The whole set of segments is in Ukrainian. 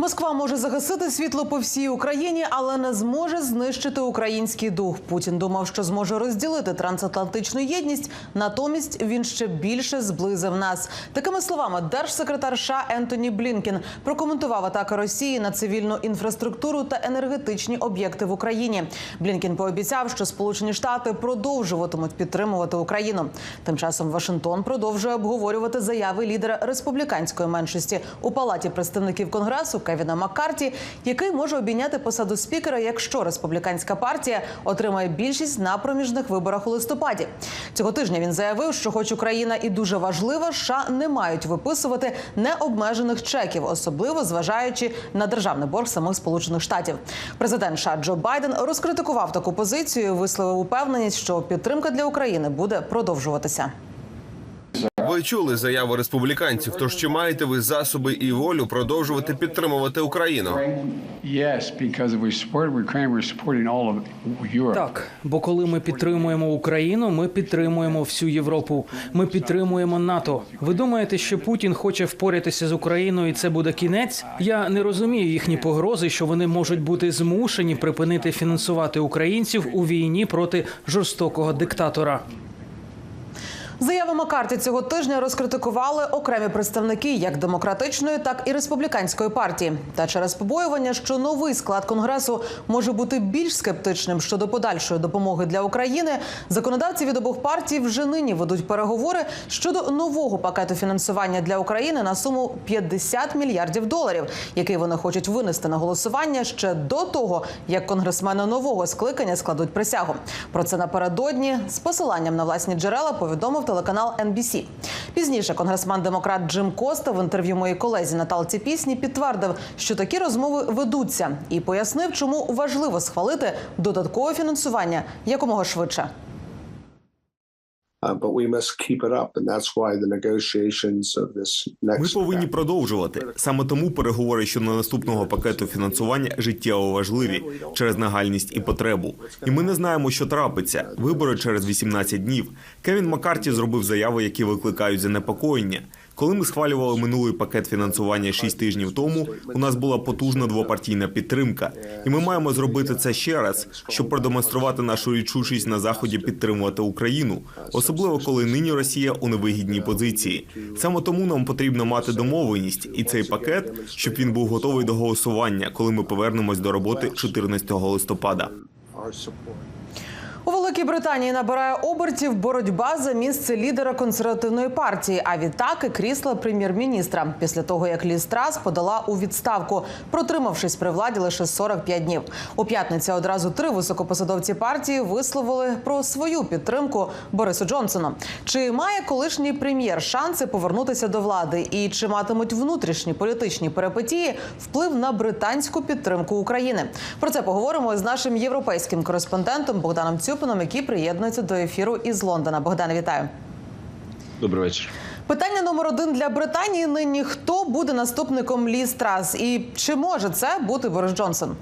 Москва може загасити світло по всій Україні, але не зможе знищити український дух. Путін думав, що зможе розділити трансатлантичну єдність. Натомість він ще більше зблизив нас. Такими словами, держсекретар США Ентоні Блінкен прокоментував атаки Росії на цивільну інфраструктуру та енергетичні об'єкти в Україні. Блінкен пообіцяв, що Сполучені Штати продовжуватимуть підтримувати Україну. Тим часом Вашингтон продовжує обговорювати заяви лідера республіканської меншості у палаті представників конгресу Кевіна Маккарті, який може обійняти посаду спікера, якщо республіканська партія отримає більшість на проміжних виборах у листопаді. Цього тижня він заявив, що, хоч Україна і дуже важлива, США не мають виписувати необмежених чеків, особливо зважаючи на державний борг самих сполучених штатів. Президент США Джо Байден розкритикував таку позицію, висловив упевненість, що підтримка для України буде продовжуватися. Ви чули заяву республіканців. Тож чи маєте ви засоби і волю продовжувати підтримувати Україну? Yes, because if we support Ukraine, we're supporting all of Europe. Так, бо коли ми підтримуємо Україну, ми підтримуємо всю Європу. Ми підтримуємо НАТО. Ви думаєте, що Путін хоче впоратися з Україною, і це буде кінець? Я не розумію їхні погрози, що вони можуть бути змушені припинити фінансувати українців у війні проти жорстокого диктатора. Заяви Маккарті цього тижня розкритикували окремі представники як демократичної, так і республіканської партії. Та через побоювання, що новий склад конгресу може бути більш скептичним щодо подальшої допомоги для України, законодавці від обох партій вже нині ведуть переговори щодо нового пакету фінансування для України на суму 50 мільярдів доларів, який вони хочуть винести на голосування ще до того, як конгресмени нового скликання складуть присягу. Про це напередодні з посиланням на власні джерела повідомив телеканал NBC. Пізніше конгресман демократ Джим Коста в інтерв'ю моїй колезі Наталці Пісні підтвердив, що такі розмови ведуться, і пояснив, чому важливо схвалити додаткове фінансування якомога швидше. Ми next. повинні продовжувати. Саме тому переговори щодо наступного пакету фінансування життєво важливі через нагальність і потребу. І ми не знаємо, що трапиться. Вибори через 18 днів. Кевін Маккарті зробив заяви, які викликають занепокоєння. Коли ми схвалювали минулий пакет фінансування 6 тижнів тому, у нас була потужна двопартійна підтримка, і ми маємо зробити це ще раз, щоб продемонструвати нашу рішучість на заході підтримувати Україну, особливо коли нині Росія у невигідній позиції. Саме тому нам потрібно мати домовленість і цей пакет, щоб він був готовий до голосування, коли ми повернемось до роботи 14 листопада. Великій Британії набирає обертів боротьба за місце лідера консервативної партії. А відтак і крісла прем'єр-міністра після того, як Ліз Трас подала у відставку, протримавшись при владі лише 45 днів. У п'ятницю одразу три високопосадовці партії висловили про свою підтримку Борису Джонсону. Чи має колишній прем'єр шанси повернутися до влади? І чи матимуть внутрішні політичні перипетії вплив на британську підтримку України? Про це поговоримо з нашим європейським кореспондентом Богданом Цюпином, який приєднується до ефіру із Лондона. Богдане, вітаю. Добрий вечір. Питання номер один для Британії нині: хто буде наступником ліс Трас? І чи може це бути Борис Джонсон?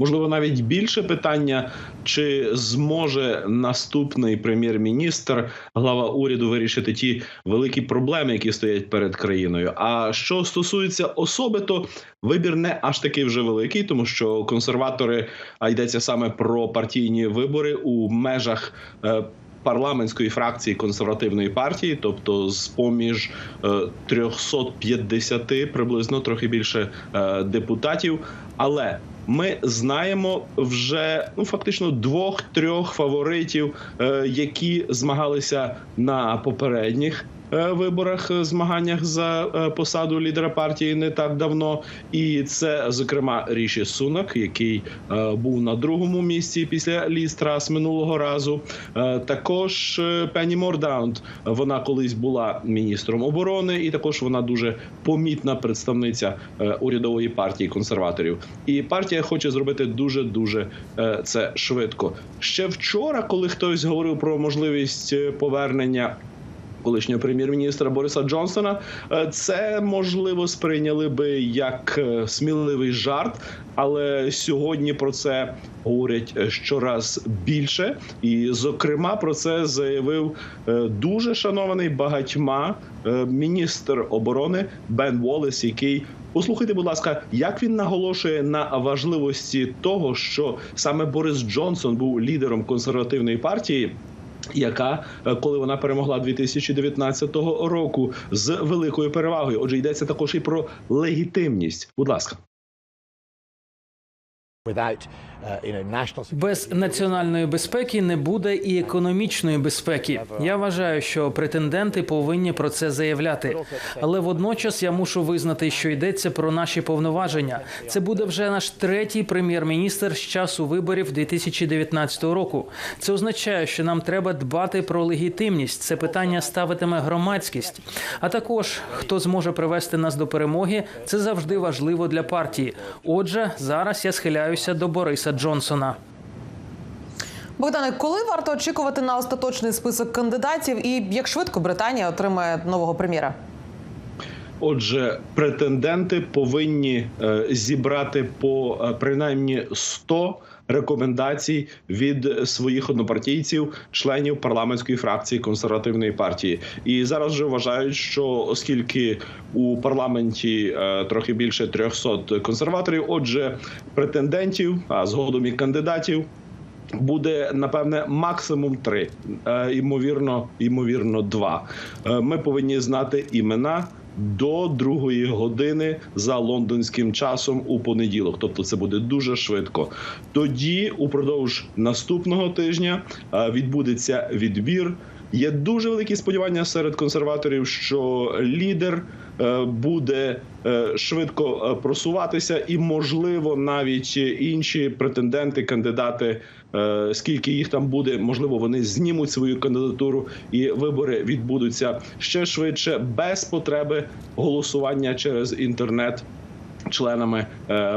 Можливо, навіть більше питання, чи зможе наступний прем'єр-міністр, глава уряду вирішити ті великі проблеми, які стоять перед країною. А що стосується особи, то вибір не аж такий вже великий, тому що консерватори а йдеться саме про партійні вибори у межах. е, Парламентської фракції консервативної партії, тобто з поміж е, 350 приблизно трохи більше е, депутатів. Але ми знаємо вже ну фактично двох-трьох фаворитів, е, які змагалися на попередніх. Е, Виборах е, змаганнях за е, посаду лідера партії не так давно, і це зокрема Ріші Сунак, який був на другому місці після Ліз Трас минулого разу. Також Пенні Мордаунд. Вона колись була міністром оборони, і також вона дуже помітна представниця урядової партії консерваторів. І партія хоче зробити дуже дуже це швидко. Ще вчора, коли хтось говорив про можливість повернення колишнього прем'єр-міністра Бориса Джонсона, е, це можливо сприйняли би як е, сміливий жарт, але сьогодні про це говорять е, щораз більше. І, зокрема, про це заявив дуже шанований багатьма міністр оборони Бен Волес, який Послухайте, будь ласка, як він наголошує на важливості того, що саме Борис Джонсон був лідером консервативної партії. Яка е, коли вона перемогла 2019 року з великою перевагою? Отже, йдеться також і про легітимність. Будь ласка. Без національної безпеки не буде і економічної безпеки. Я вважаю, що претенденти повинні про це заявляти. Але водночас я мушу визнати, що йдеться про наші повноваження. Це буде вже наш третій прем'єр-міністр з часу виборів 2019 року. Це означає, що нам треба дбати про легітимність. Це питання ставитиме громадськість. А також хто зможе привести нас до перемоги, це завжди важливо для партії. Отже, зараз я схиляюся до Бориса Джонсона. Богдане, коли варто очікувати на остаточний список кандидатів, і як швидко Британія отримає нового прем'єра? Отже, претенденти повинні е, зібрати по е, принаймні 100 рекомендацій від своїх однопартійців, членів парламентської фракції консервативної партії. І зараз вже вважають, що оскільки у парламенті е, трохи більше 300 консерваторів, отже, претендентів, а згодом і кандидатів буде напевне максимум три, е, ймовірно, ймовірно, два. Е, Ми повинні знати імена. До другої години за лондонським часом у понеділок, тобто це буде дуже швидко. Тоді, упродовж наступного тижня, е, відбудеться відбір. Є дуже великі сподівання серед консерваторів, що лідер е, буде е, швидко е, просуватися, і можливо навіть інші претенденти, кандидати, скільки їх там буде, можливо, вони знімуть свою кандидатуру, і вибори відбудуться ще швидше, без потреби голосування через інтернет членами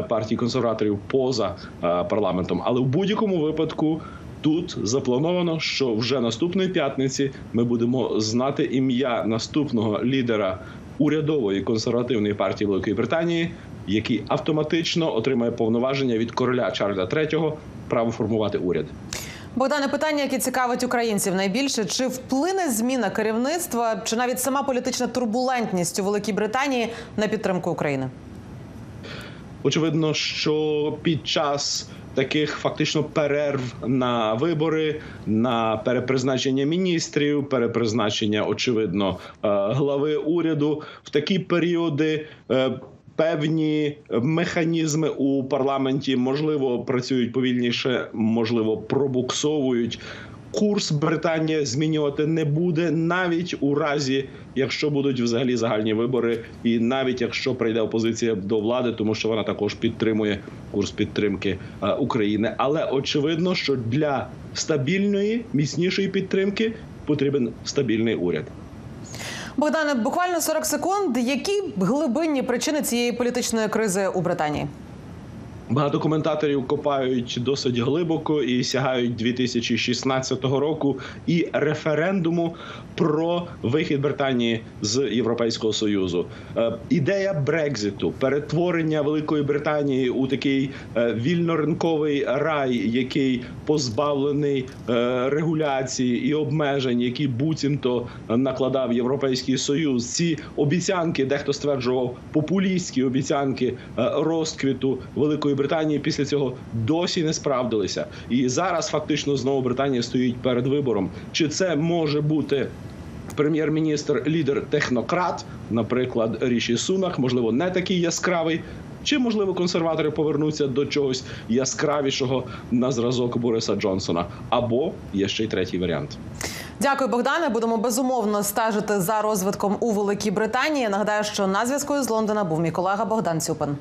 партії консерваторів поза парламентом. Але в будь-якому випадку. Тут заплановано, що вже наступної п'ятниці ми будемо знати ім'я наступного лідера урядової консервативної партії Великої Британії, який автоматично отримає повноваження від короля Чарльза III право формувати уряд. Богдане, питання, яке цікавить українців найбільше: чи вплине зміна керівництва, чи навіть сама політична турбулентність у Великій Британії на підтримку України? Очевидно, що під час таких фактично перерв на вибори, на перепризначення міністрів, перепризначення, очевидно, е, глави уряду в такі періоди. е, Певні механізми у парламенті можливо працюють повільніше, можливо, пробуксовують. Курс Британія змінювати не буде навіть у разі, якщо будуть взагалі загальні вибори, і навіть якщо прийде опозиція до влади, тому що вона також підтримує курс підтримки е, України. Але очевидно, що для стабільної міцнішої підтримки потрібен стабільний уряд. Богдане, буквально 40 секунд. Які глибинні причини цієї політичної кризи у Британії? Багато коментаторів копають досить глибоко і сягають 2016 року і референдуму про вихід Британії з Європейського союзу. Е, ідея Брекзиту, перетворення Великої Британії у такий е, вільноринковий рай, який позбавлений е, регуляції і обмежень, які буцімто накладав Європейський Союз. Ці обіцянки, дехто стверджував популістські обіцянки розквіту Великої Британії після цього досі не справдилися. І зараз фактично знову Британія стоїть перед вибором. Чи це може бути? Прем'єр-міністр, лідер технократ, наприклад, Ріші Сунак, можливо, не такий яскравий. Чи можливо консерватори повернуться до чогось яскравішого на зразок Бориса Джонсона? Або є ще й третій варіант. Дякую, Богдане. Будемо безумовно стежити за розвитком у Великій Британії. Нагадаю, що на зв'язку з Лондона був мій колега Богдан Цюпин.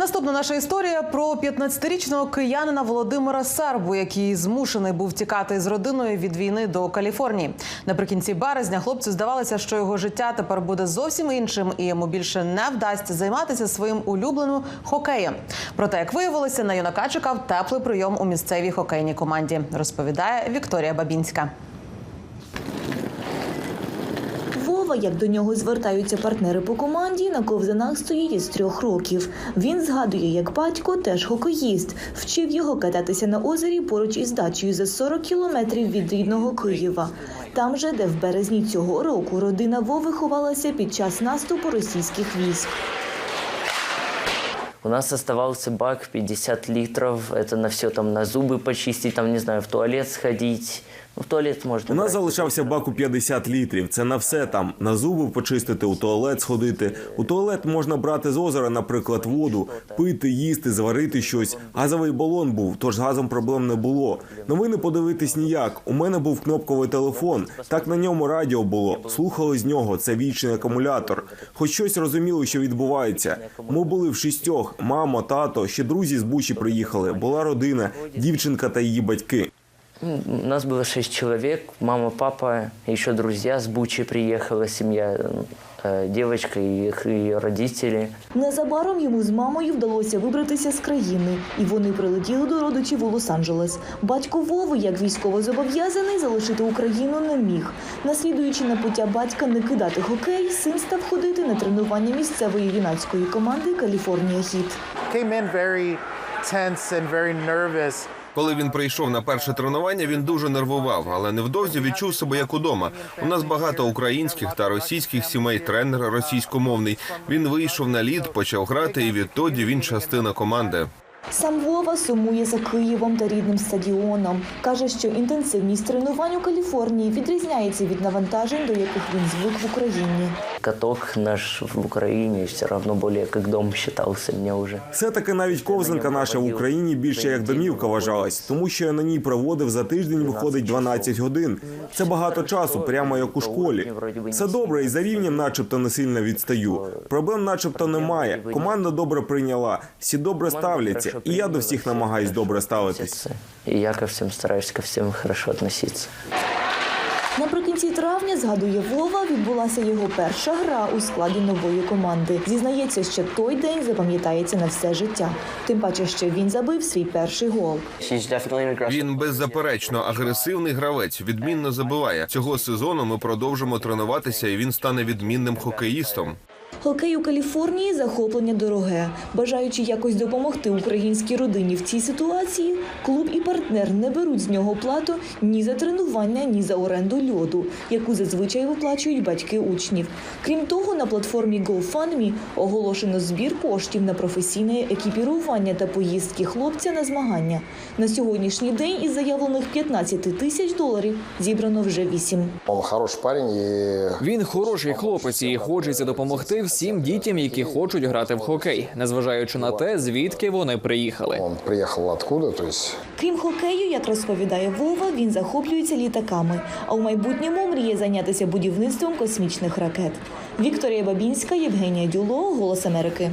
Наступна наша історія про 15-річного киянина Володимира Сарбу, який змушений був тікати з родиною від війни до Каліфорнії. Наприкінці березня хлопцю здавалося, що його життя тепер буде зовсім іншим, і йому більше не вдасться займатися своїм улюбленим хокеєм. Проте, як виявилося, на юнака чекав теплий прийом у місцевій хокейній команді. Розповідає Вікторія Бабінська. Вова, як до нього звертаються партнери по команді, на ковзанах стоїть із трьох років. Він згадує, як батько теж хокеїст, вчив його кататися на озері поруч із дачею за 40 кілометрів від рідного Києва. Там же, де в березні цього року родина Вови ховалася під час наступу російських військ. У нас оставался бак 50 литров. Это на все там, на зубы почистить, там, не знаю, в туалет сходить. В туалет можно. У нас брать. залишався баку 50 літрів. Це на все там. На зуби почистити, у туалет сходити. У туалет можна брати з озера, наприклад, воду, пити, їсти, зварити щось. Газовий балон був, тож з газом проблем не було. Новини подивитись ніяк. У мене був кнопковий телефон. Так на ньому радіо було. Слухали з нього. Це вічний акумулятор. Хоч щось розуміли, що відбувається. Ми були в шістьох: мама, тато, ще друзі з Бучі приїхали. Була родина, дівчинка та її батьки. У нас было шесть человек. Мама, папа, еще друзья с Бучи приехала, семья, э, девочка и их ее родители. Незабаром йому з мамою вдалося вибратися з країни, і вони прилетіли до родичів у Лос-Анджелес. Батько Вови, як військовозобов'язаний, залишити Україну не міг. Наслідуючи на пуття батька не кидати хокей, син став ходити на тренування місцевої юнацької команди Каліфорнія Хіт. Коли він прийшов на перше тренування, він дуже нервував, але невдовзі відчув себе як удома. У нас багато українських та російських сімей. Тренер російськомовний. Він вийшов на лід, почав грати, і відтоді він частина команди. Сам Вова сумує за Києвом та рідним стадіоном. Каже, що інтенсивність тренувань у Каліфорнії відрізняється від навантажень, до яких він звик в Україні. Каток наш в Украине все равно более как дом считался мне уже. Все-таки навіть ковзанка наша в Україні більше як домівка вважалась, тому що я на ній проводив за тиждень виходить 12 годин. Це багато часу, прямо як у школі. Все добре, і за рівнем, начебто, не сильно відстаю. Проблем, начебто, немає. Команда добре прийняла, всі добре ставляться, і я до всіх намагаюсь добре ставитись. И я ко всем стараюсь ко всем хорошо относиться. Наприкінці травня, згадує Вова, відбулася його перша гра у складі нової команди. Зізнається, що той день запам'ятається на все життя. Тим паче, що він забив свій перший гол. Він беззаперечно агресивний гравець, відмінно забиває. Цього сезону ми продовжимо тренуватися, і він стане відмінним хокеїстом. Хокей у Каліфорнії захоплення дороге. Бажаючи якось допомогти українській родині в цій ситуації, клуб і партнер не беруть з нього плату ні за тренування, ні за оренду льоду, яку зазвичай виплачують батьки учнів. Крім того, на платформі GoFundMe оголошено збір коштів на професійне екіпірування та поїздки хлопця на змагання. На сьогоднішній день із заявлених 15 тисяч доларів зібрано вже 8. Он хороший парень Він хороший хлопець і хочеться допомогти всім дітям, які хочуть грати в хокей, незважаючи на те, звідки вони приїхали. он приехал откуда, то есть Крім хокею, як розповідає Вова, він захоплюється літаками, а у майбутньому мріє зайнятися будівництвом космічних ракет. Вікторія Бабінська, Євгенія Дюло, Голос Америки.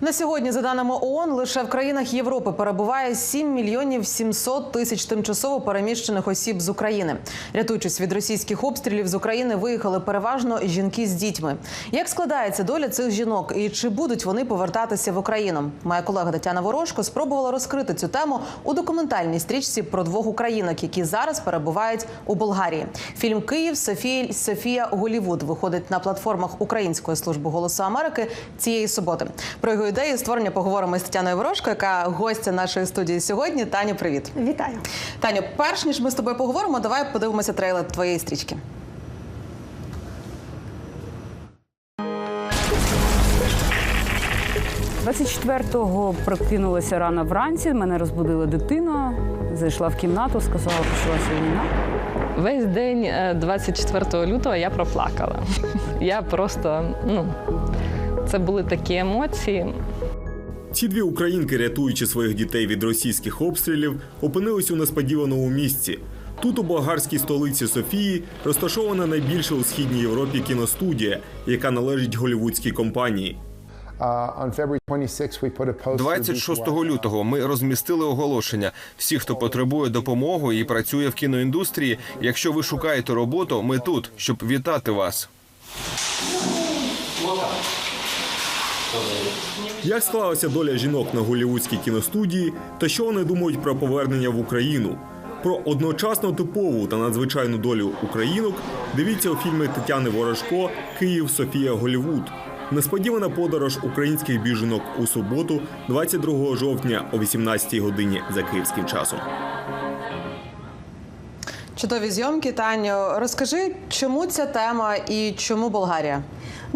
На сьогодні, за даними ООН, лише в країнах Європи перебуває 7 мільйонів 700 тисяч тимчасово переміщених осіб з України. Рятуючись від російських обстрілів з України, виїхали переважно жінки з дітьми. Як складається доля цих жінок і чи будуть вони повертатися в Україну? Моя колега Тетяна Ворожко спробувала розкрити цю тему у документальній стрічці про двох українок, які зараз перебувають у Болгарії. Фільм Київ Софія Софія Голівуд виходить на платформах Української служби голосу Америки цієї суботи. Про його ідеї створення поговоримо з Тетяною Ворожко, яка гостя нашої студії сьогодні. Таню, привіт. Вітаю. Таню, перш ніж ми з тобою поговоримо, давай подивимося трейлер твоєї стрічки. – 24-го прокинулася рано вранці. Мене розбудила дитина. Зайшла в кімнату, сказала, почалася війна. Весь день е, 24 лютого я проплакала. Я просто, ну, це були такі емоції. Ці дві українки, рятуючи своїх дітей від російських обстрілів, опинились у несподіваному місці. Тут, у болгарській столиці Софії, розташована найбільша у східній Європі кіностудія, яка належить голівудській компанії. Uh, on February 26th, we put a post. 26 лютого ми розмістили оголошення. Всі, хто потребує допомоги і працює в кіноіндустрії. Якщо ви шукаєте роботу, ми тут, щоб вітати вас. Як склалася доля жінок на голівудській кіностудії та що вони думають про повернення в Україну? Про одночасно типову та надзвичайну долю українок дивіться у фільмі Тетяни Ворожко Київ Софія Голівуд. Несподівана подорож українських біженок у суботу, 22 жовтня о 18 годині за київським часом. Чудові зйомки, Таню. Розкажи, чому ця тема і чому Болгарія?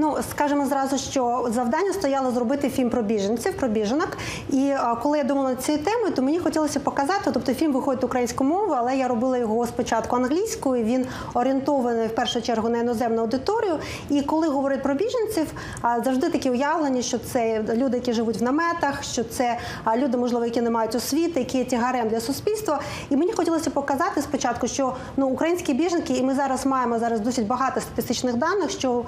Ну, скажемо зразу, що завдання стояло зробити фільм про біженців, про біженок. І а, коли я думала над цією темою, то мені хотілося показати. Тобто фільм виходить українською мовою, але я робила його спочатку англійською. Він орієнтований в першу чергу на іноземну аудиторію. І коли говорять про біженців, а, завжди такі уявлення, що це люди, які живуть в наметах, що це а, люди, можливо, які не мають освіти, які є тягарем для суспільства. І мені хотілося показати спочатку, що ну українські біженки, і ми зараз маємо зараз досить багато статистичних даних, що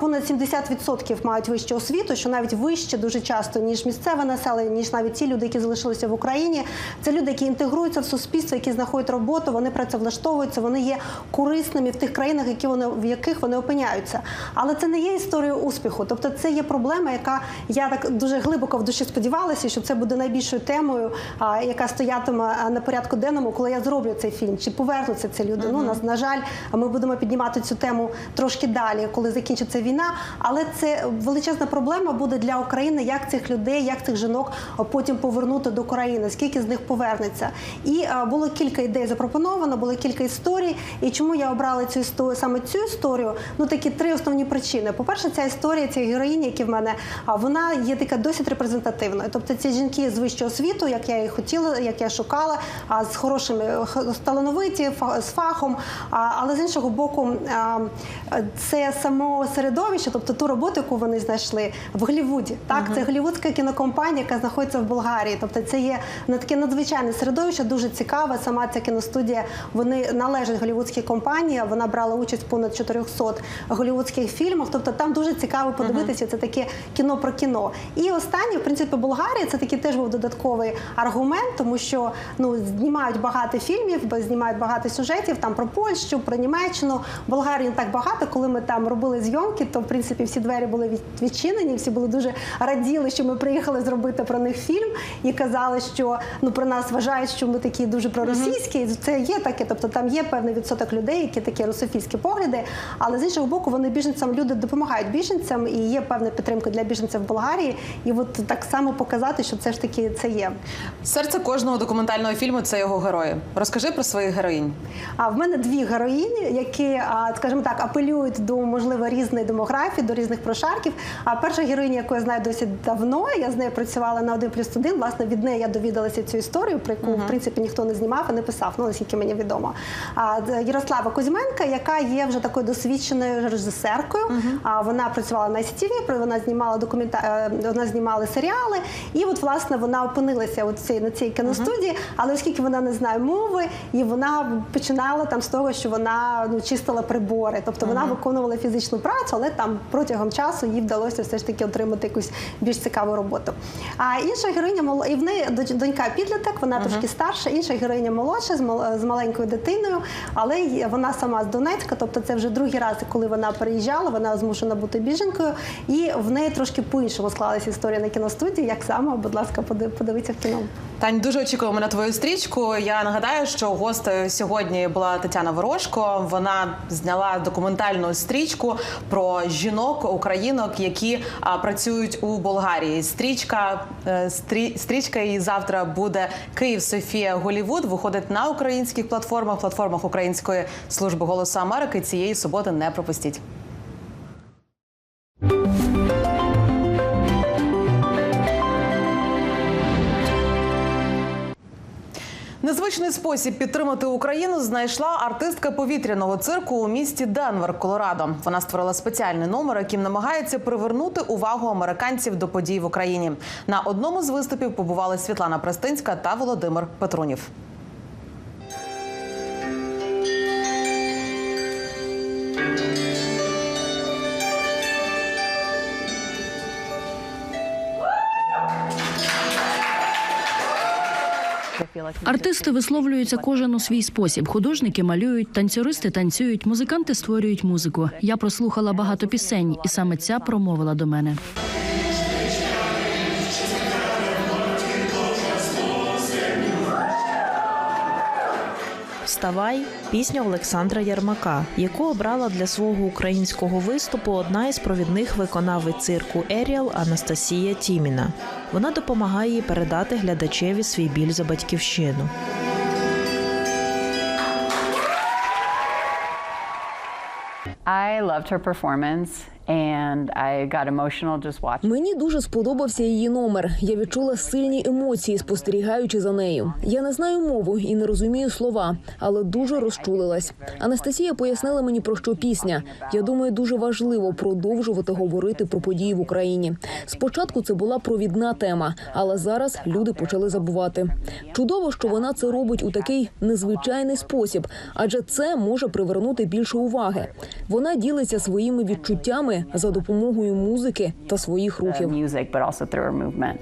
понад 70% мають вищу освіту, що навіть вище дуже часто ніж місцеве населення, ніж навіть ті люди, які залишилися в Україні. Це люди, які інтегруються в суспільство, які знаходять роботу, вони працевлаштовуються, вони є корисними в тих країнах, які вони в яких вони опиняються. Але це не є історією успіху. Тобто, це є проблема, яка я так дуже глибоко в душі сподівалася, що це буде найбільшою темою, яка стоятиме на порядку денному, коли я зроблю цей фільм. Чи повернуться ці люди? Ну на, на жаль, ми будемо піднімати цю тему трошки далі, коли закінчиться війна. Але це величезна проблема буде для України, як цих людей, як цих жінок потім повернути до країни, скільки з них повернеться. І а, було кілька ідей запропоновано, було кілька історій. І чому я обрала цю історію саме цю історію? Ну такі три основні причини. По-перше, ця історія цієї героїні, які в мене, а вона є така досить репрезентативною. Тобто ці жінки з вищого світу, як я і хотіла, як я шукала, а з хорошими талановиті, з фахом. Але з іншого боку, це само середовище, тобто ту роботу, яку вони знайшли в Голлівуді. Так, це голлівудська кінокомпанія, яка знаходиться в Болгарії. Тобто, це є на таке надзвичайне середовище, дуже цікаве. Сама ця кіностудія вони належать голлівудській компанії. Вона брала участь в понад 400 голлівудських фільмах. Тобто там дуже цікаво подивитися. Це таке кіно про кіно. І останнє, в принципі, Болгарія це такий теж був додатковий аргумент, тому що ну знімають багато фільмів, знімають багато сюжетів там про Польщу, про Німеччину. Болгарії не так багато. Коли ми там робили зйомки, то в принципі всі двері були відчинені. Всі були дуже раділи, що ми приїхали зробити про них фільм і казали, що ну про нас вважають, що ми такі дуже проросійські. І Це є таке, тобто там є певний відсоток людей, які такі русофільські погляди. Але з іншого боку, вони біженцям люди допомагають біженцям, і є певна підтримка для біженців в Болгарії. І от так само показати, що це ж таки це є. Серце кожного документального фільму це його герої. Розкажи про своїх героїнь. А в мене дві героїні, які, скажімо так, апелюють до можливо різної демографії, до різних прошарків. А перша героїня, яку я знаю досить давно, я з нею працювала на 1 плюс 1, Власне, від неї я довідалася цю історію, про яку в принципі ніхто не знімав і не писав, ну наскільки мені відомо. А Ярослава Кузьменка, яка є вже такою досвідченою режисеркою. А вона працювала на ICTV, вона знімала документа... е, вона знімала серіали, і от власне вона опинилася от цій, на цій кіностудії, але оскільки вона не знає мови, і вона починала там з того, що вона ну чистила прибори, тобто вона виконувала фізичну працю, але там протягом часу їй вдалося все ж таки отримати якусь більш цікаву роботу. А інша героїня мол- і в неї донька підліток, вона трошки старша. Інша героїня молодша з мал- з маленькою дитиною, але вона сама з Донецька, тобто це вже другий раз, коли вона переїжджала, вона змушена бути біженкою, і в неї трошки по-іншому склалася історія на кіностудії. Як саме, будь ласка, поди- подивіться в кіно. Тань, дуже очікуємо на твою стрічку. Я нагадаю, що гостею сьогодні була Тетяна Ворожко. Вона зняла документальну стрічку про жінок, українок, які а, працюють у Болгарії. Стрічка е, стрі, стрічка її завтра буде Київ Софія Голівуд. Виходить на українських платформах, платформах Української служби голосу Америки. Цієї суботи не пропустіть. Незвичний спосіб підтримати Україну знайшла артистка повітряного цирку у місті Денвер, Колорадо. Вона створила спеціальний номер, яким намагається привернути увагу американців до подій в Україні. На одному з виступів побували Світлана Престинська та Володимир Петрунів. Артисти висловлюються кожен у свій спосіб. Художники малюють, танцюристи танцюють, музиканти створюють музику. Я прослухала багато пісень, і саме ця промовила до мене. Вставай пісня Олександра Ярмака, яку обрала для свого українського виступу одна із провідних виконавиць цирку Еріал Анастасія Тіміна. Вона допомагає їй передати глядачеві свій біль за батьківщину. I loved her performance and I got emotional just watching. Мені дуже сподобався її номер. Я відчула сильні емоції, спостерігаючи за нею. Я не знаю мову і не розумію слова, але дуже розчулилась. Анастасія пояснила мені про що пісня. Я думаю, дуже важливо продовжувати говорити про події в Україні. Спочатку це була провідна тема, але зараз люди почали забувати. Чудово, що вона це робить у такий незвичайний спосіб, адже це може привернути більше уваги. Вона ділиться своїми відчуттями за допомогою музики та своїх рухів. Her movement.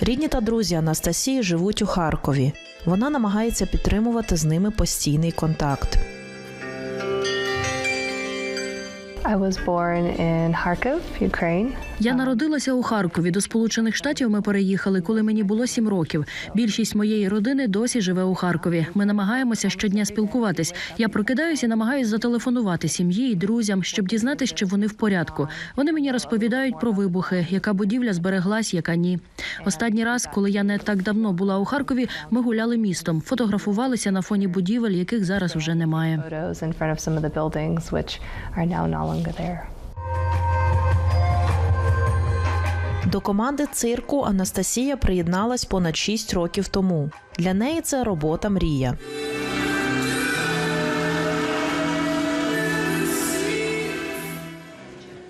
Рідні та друзі Анастасії живуть у Харкові. Вона намагається підтримувати з ними постійний контакт. I was born in Kharkiv, Ukraine. Я народилася у Харкові. До Сполучених Штатів ми переїхали, коли мені було сім років. Більшість моєї родини досі живе у Харкові. Ми намагаємося щодня спілкуватись. Я прокидаюся і намагаюся зателефонувати сім'ї і друзям, щоб дізнатися, що вони в порядку. Вони мені розповідають про вибухи, яка будівля збереглась, яка ні. Останній раз, коли я не так давно була у Харкові, ми гуляли містом, фотографувалися на фоні будівель, яких зараз вже немає. До команди цирку Анастасія приєдналась понад 6 років тому. Для неї це робота мрія.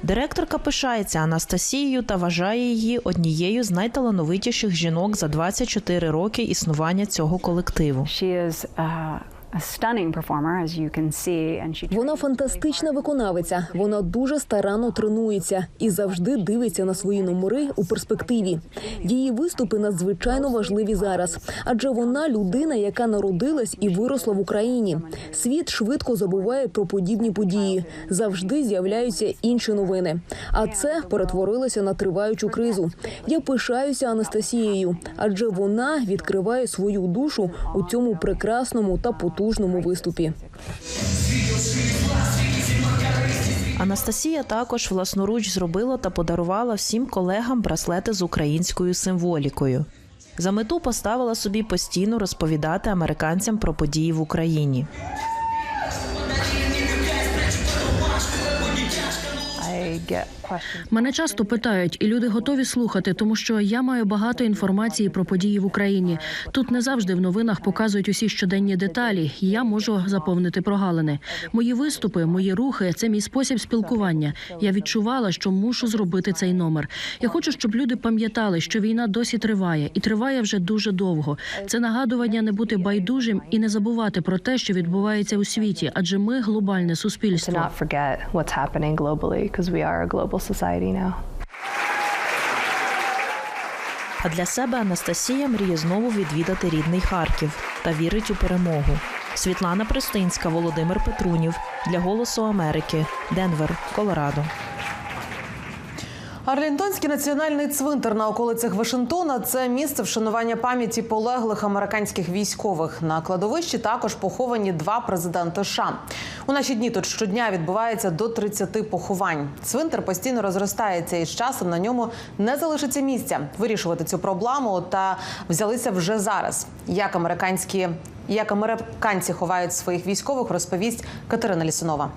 Директорка пишається Анастасією та вважає її однією з найталановитіших жінок за 24 роки існування цього колективу. Вона фантастична виконавиця. Вона дуже старанно тренується і завжди дивиться на свої номери у перспективі. Її виступи надзвичайно важливі зараз, адже вона людина, яка народилась і виросла в Україні. Світ швидко забуває про подібні події. Завжди з'являються інші новини. А це перетворилося на триваючу кризу. Я пишаюся Анастасією, адже вона відкриває свою душу у цьому прекрасному та потужному виступі. Анастасія також власноруч зробила та подарувала всім колегам браслети з українською символікою. За мету поставила собі постійно розповідати американцям про події в Україні. I get. Мене часто питають, і люди готові слухати, тому що я маю багато інформації про події в Україні. Тут не завжди в новинах показують усі щоденні деталі, і я можу заповнити прогалини. Мої виступи, мої рухи це мій спосіб спілкування. Я відчувала, що мушу зробити цей номер. Я хочу, щоб люди пам'ятали, що війна досі триває і триває вже дуже довго. Це нагадування не бути байдужим і не забувати про те, що відбувається у світі, адже ми глобальне суспільство. Society now. А для себе Анастасія мріє знову відвідати рідний Харків та вірить у перемогу. Світлана Пристинська, Володимир Петрунів для Голосу Америки, Денвер, Колорадо. Арлінтонський національний цвинтар на околицях Вашингтона це місце вшанування пам'яті полеглих американських військових. На кладовищі також поховані два президенти США. У наші дні тут щодня відбувається до 30 поховань. Цвинтар постійно розростається і з часом на ньому не залишиться місця. Вирішувати цю проблему та взялися вже зараз. Як американські як американці ховають своїх військових, розповість Катерина Лісунова.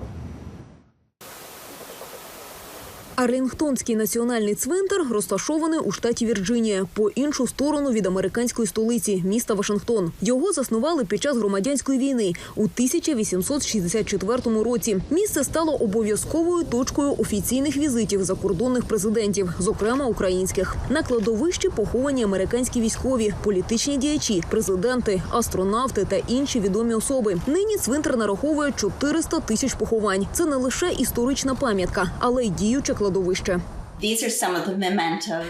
Арлінгтонський національний цвинтар розташований у штаті Вірджинія по іншу сторону від американської столиці міста Вашингтон. Його заснували під час громадянської війни у 1864 році. Місце стало обов'язковою точкою офіційних візитів закордонних президентів, зокрема українських. На кладовищі поховані американські військові, політичні діячі, президенти, астронавти та інші відомі особи. Нині цвинтар нараховує 400 тисяч поховань. Це не лише історична пам'ятка, але й діюче кладовище.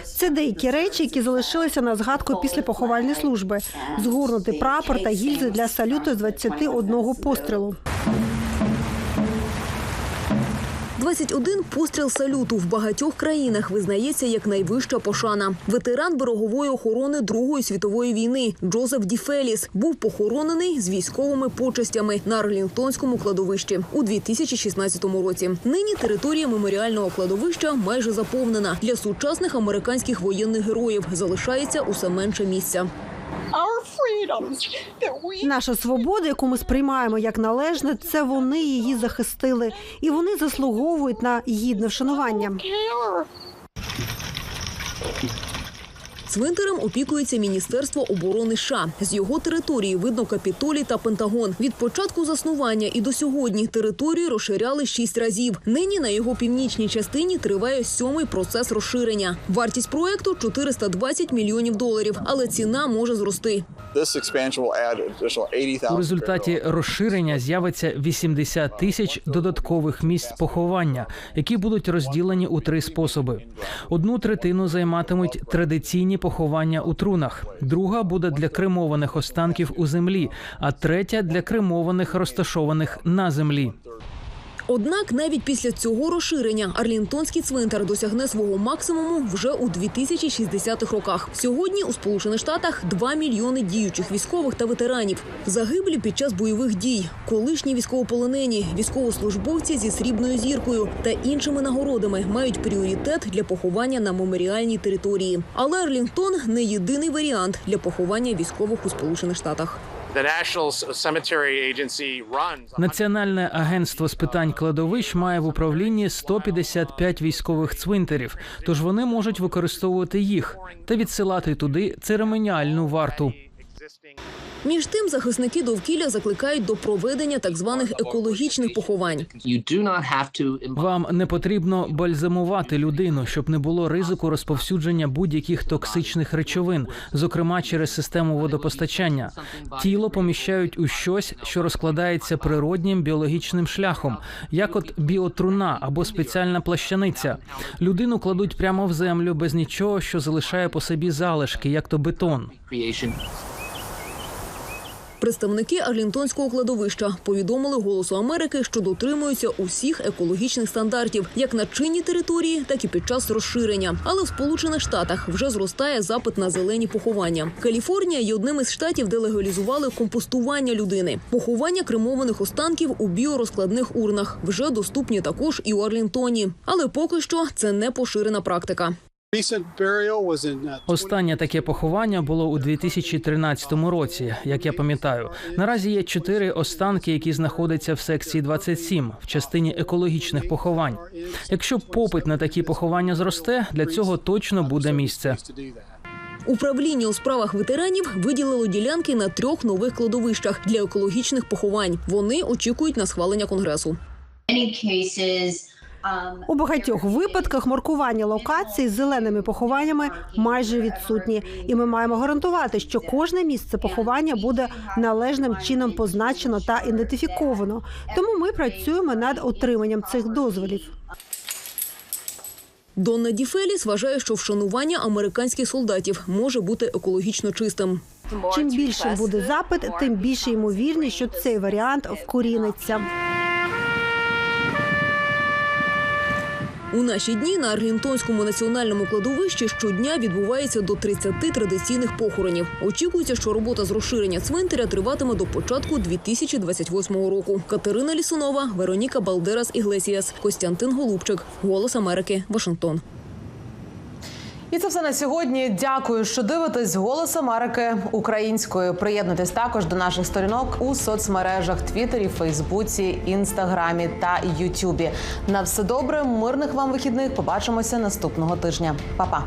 Це деякі речі, які залишилися на згадку після поховальної служби. згорнути прапор та гільзи для салюту з 21 пострілу. 21 постріл салюту в багатьох країнах визнається як найвища пошана. Ветеран берегової охорони Другої світової війни Джозеф Діфеліс був похоронений з військовими почестями на Арлінгтонському кладовищі у 2016 році. Нині територія меморіального кладовища майже заповнена. Для сучасних американських воєнних героїв залишається усе менше місця. Наша свобода, яку ми сприймаємо як належне, це вони її захистили, і вони заслуговують на гідне вшанування. Цвинтарем опікується Міністерство оборони США. З його території видно Капітолій та Пентагон. Від початку заснування і до сьогодні територію розширяли шість разів. Нині на його північній частині триває сьомий процес розширення. Вартість проекту 420 мільйонів доларів, але ціна може зрости. У результаті розширення з'явиться 80 тисяч додаткових місць поховання, які будуть розділені у три способи: одну третину займатимуть традиційні поховання у трунах, друга буде для кремованих останків у землі, а третя для кремованих розташованих на землі. Однак навіть після цього розширення Арлінтонський цвинтар досягне свого максимуму вже у 2060-х роках. Сьогодні у Сполучених Штатах 2 мільйони діючих військових та ветеранів. Загиблі під час бойових дій, колишні військовополонені, військовослужбовці зі срібною зіркою та іншими нагородами мають пріоритет для поховання на меморіальній території. Але Арлінгтон не єдиний варіант для поховання військових у Сполучених Штатах. Національне агентство з питань кладовищ має в управлінні 155 військових цвинтарів, тож вони можуть використовувати їх та відсилати туди церемоніальну варту. Між тим, захисники довкілля закликають до проведення так званих екологічних поховань. Вам не потрібно бальзамувати людину, щоб не було ризику розповсюдження будь-яких токсичних речовин, зокрема через систему водопостачання. Тіло поміщають у щось, що розкладається природнім біологічним шляхом, як от біотруна або спеціальна плащаниця. Людину кладуть прямо в землю без нічого, що залишає по собі залишки, як то бетон. Представники Арлінтонського кладовища повідомили Голосу Америки, що дотримуються усіх екологічних стандартів, як на чинній території, так і під час розширення. Але в Сполучених Штатах вже зростає запит на зелені поховання. Каліфорнія є одним із штатів, де легалізували компостування людини. Поховання кремованих останків у біорозкладних урнах вже доступні також і у Арлінтоні. Але поки що це не поширена практика. Останнє таке поховання було у 2013 році, як я пам'ятаю. Наразі є чотири останки, які знаходяться в секції 27, в частині екологічних поховань. Якщо попит на такі поховання зросте, для цього точно буде місце. Управління у справах ветеранів виділило ділянки на трьох нових кладовищах для екологічних поховань. Вони очікують на схвалення конгресу. У багатьох випадках маркування локацій з зеленими похованнями майже відсутні, і ми маємо гарантувати, що кожне місце поховання буде належним чином позначено та ідентифіковано. Тому ми працюємо над отриманням цих дозволів. Донна Діфеліс вважає, що вшанування американських солдатів може бути екологічно чистим. Чим більшим буде запит, тим більше ймовірність, що цей варіант вкоріниться. У наші дні на Аргентонському національному кладовищі щодня відбувається до 30 традиційних похоронів. Очікується, що робота з розширення цвинтаря триватиме до початку 2028 року. Катерина Лісунова, Вероніка Балдерас Іглесіас, Костянтин Голубчик, Голос Америки, Вашингтон. І це все на сьогодні. Дякую, що дивитесь голос Америки українською. Приєднуйтесь також до наших сторінок у соцмережах Твіттері, Фейсбуці, Інстаграмі та Ютубі. На все добре, мирних вам вихідних. Побачимося наступного тижня. Па-па.